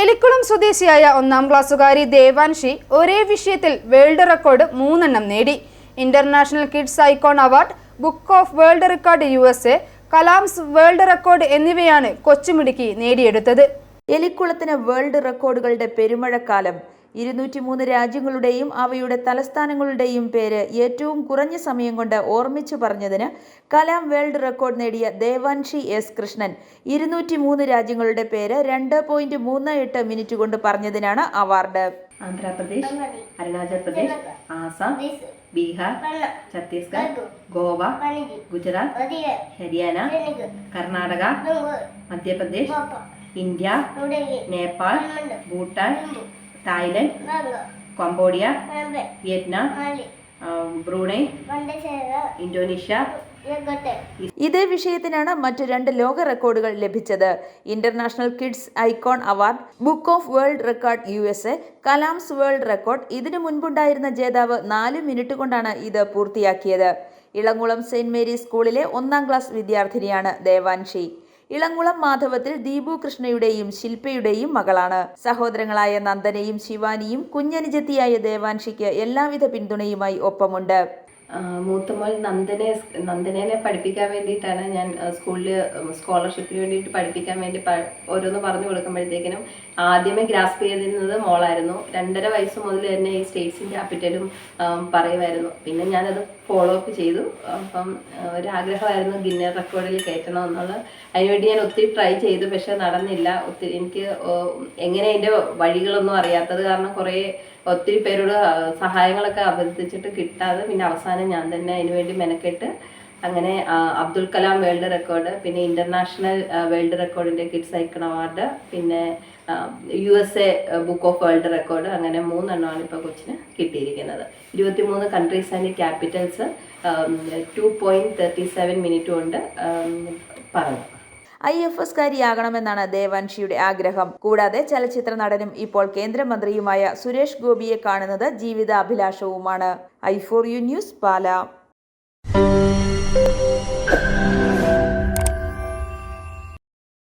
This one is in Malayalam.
എലിക്കുളം സ്വദേശിയായ ഒന്നാം ക്ലാസ്സുകാരി ദേവാൻഷി ഒരേ വിഷയത്തിൽ വേൾഡ് റെക്കോർഡ് മൂന്നെണ്ണം നേടി. International kids icon award book of world record U S A Kalam's world record എന്നിവയാണ് കൊച്ചുമിടുക്കി നേടിയെടുത്തത്. എലിക്കുളത്തിന് വേൾഡ് റെക്കോർഡുകളുടെ പെരുമഴക്കാലം ഇരുന്നൂറ്റി മൂന്ന് രാജ്യങ്ങളുടെയും അവയുടെ തലസ്ഥാനങ്ങളുടെയും പേര് ഏറ്റവും കുറഞ്ഞ സമയം കൊണ്ട് ഓർമ്മിച്ചു പറഞ്ഞതിന് കലാം വേൾഡ് റെക്കോർഡ് നേടിയ ദേവാൻഷി എസ് കൃഷ്ണൻ ഇരുന്നൂറ്റി മൂന്ന് രാജ്യങ്ങളുടെ പേര് രണ്ട് പോയിന്റ് മൂന്ന് എട്ട് മിനിറ്റ് കൊണ്ട് പറഞ്ഞതിനാണ് award. Andhra Pradesh Arunachal Pradesh Assam Bihar Chhattisgarh Goa Gujarat Haryana Karnataka Madhya Pradesh India Nepal Bhutan Thailand Cambodia Vietnam Brunei Indonesia ഇതേ വിഷയത്തിനാണ് മറ്റു രണ്ട് ലോക റെക്കോർഡുകൾ ലഭിച്ചത്. International kids icon award book of world record U S A Kalam's world record. ഇതിനു മുൻപുണ്ടായിരുന്ന ജേതാവ് നാല് മിനിറ്റ് കൊണ്ടാണ് ഇത് പൂർത്തിയാക്കിയത്. ഇളങ്കുളം സെന്റ് മേരീസ് സ്കൂളിലെ ഒന്നാം ക്ലാസ് വിദ്യാർത്ഥിനിയാണ് ദേവാൻഷി. ഇളങ്കുളം മാധവത്തിൽ ദീപു കൃഷ്ണയുടെയും ശില്പയുടെയും മകളാണ്. സഹോദരങ്ങളായ നന്ദനയും ശിവാനിയും കുഞ്ഞനുജത്തിയായ ദേവാൻഷിക്ക് എല്ലാവിധ പിന്തുണയുമായി ഒപ്പമുണ്ട്. മൂത്തമോൾ നന്ദനെ നന്ദനേനെ പഠിപ്പിക്കാൻ വേണ്ടിയിട്ടാണ് ഞാൻ സ്കൂളിൽ സ്കോളർഷിപ്പിന് വേണ്ടിയിട്ട് പഠിപ്പിക്കാൻ വേണ്ടി ഓരോന്ന് പറഞ്ഞു കൊടുക്കുമ്പോഴത്തേക്കിനും ആദ്യമേ ഗ്രാസ്പ് ചെയ്തിരുന്നത് മോളായിരുന്നു. രണ്ടര വയസ്സ് മുതൽ തന്നെ ഈ സ്റ്റേറ്റ്സും ക്യാപിറ്റലും പറയുമായിരുന്നു. പിന്നെ ഞാനത് ഫോളോ അപ്പ് ചെയ്തു. അപ്പം ഒരാഗ്രഹമായിരുന്നു ഗിന്നർ റെക്കോർഡിൽ കയറ്റണം എന്നുള്ളത് അതിനുവേണ്ടി ഞാൻ ഒത്തിരി ട്രൈ ചെയ്തു പക്ഷെ നടന്നില്ല. ഒത്തിരി എനിക്ക് എങ്ങനെ അതിന്റെ വഴികളൊന്നും അറിയാത്തത് കാരണം കുറേ ഒത്തിരി പേരോട് സഹായങ്ങളൊക്കെ അഭ്യർത്ഥിച്ചിട്ട് കിട്ടാതെ പിന്നെ അവസാനം ഞാൻ തന്നെ അതിനുവേണ്ടി മെനക്കെട്ട് അങ്ങനെ അബ്ദുൽ കലാം വേൾഡ് റെക്കോർഡ് പിന്നെ ഇന്റർനാഷണൽ വേൾഡ് റെക്കോർഡിന്റെ കിഡ്സ് ഐക്കൺ അവാർഡ് പിന്നെ U S A book of world record അങ്ങനെ മൂന്നെണ്ണമാണ് ഇപ്പോൾ കൊച്ചിന് കിട്ടിയിരിക്കുന്നത്. ഇരുപത്തിമൂന്ന് countries and capitals two point thirty seven minute കൊണ്ട് പറഞ്ഞു. ഐ എഫ് എസ് കാരിയാകണമെന്നാണ് ദേവാൻഷിയുടെ ആഗ്രഹം. കൂടാതെ ചലച്ചിത്ര നടനും ഇപ്പോൾ കേന്ദ്രമന്ത്രിയുമായ സുരേഷ് ഗോപിയെ കാണുന്നത് ജീവിതാഭിലാഷവുമാണ്. I four U news Pala.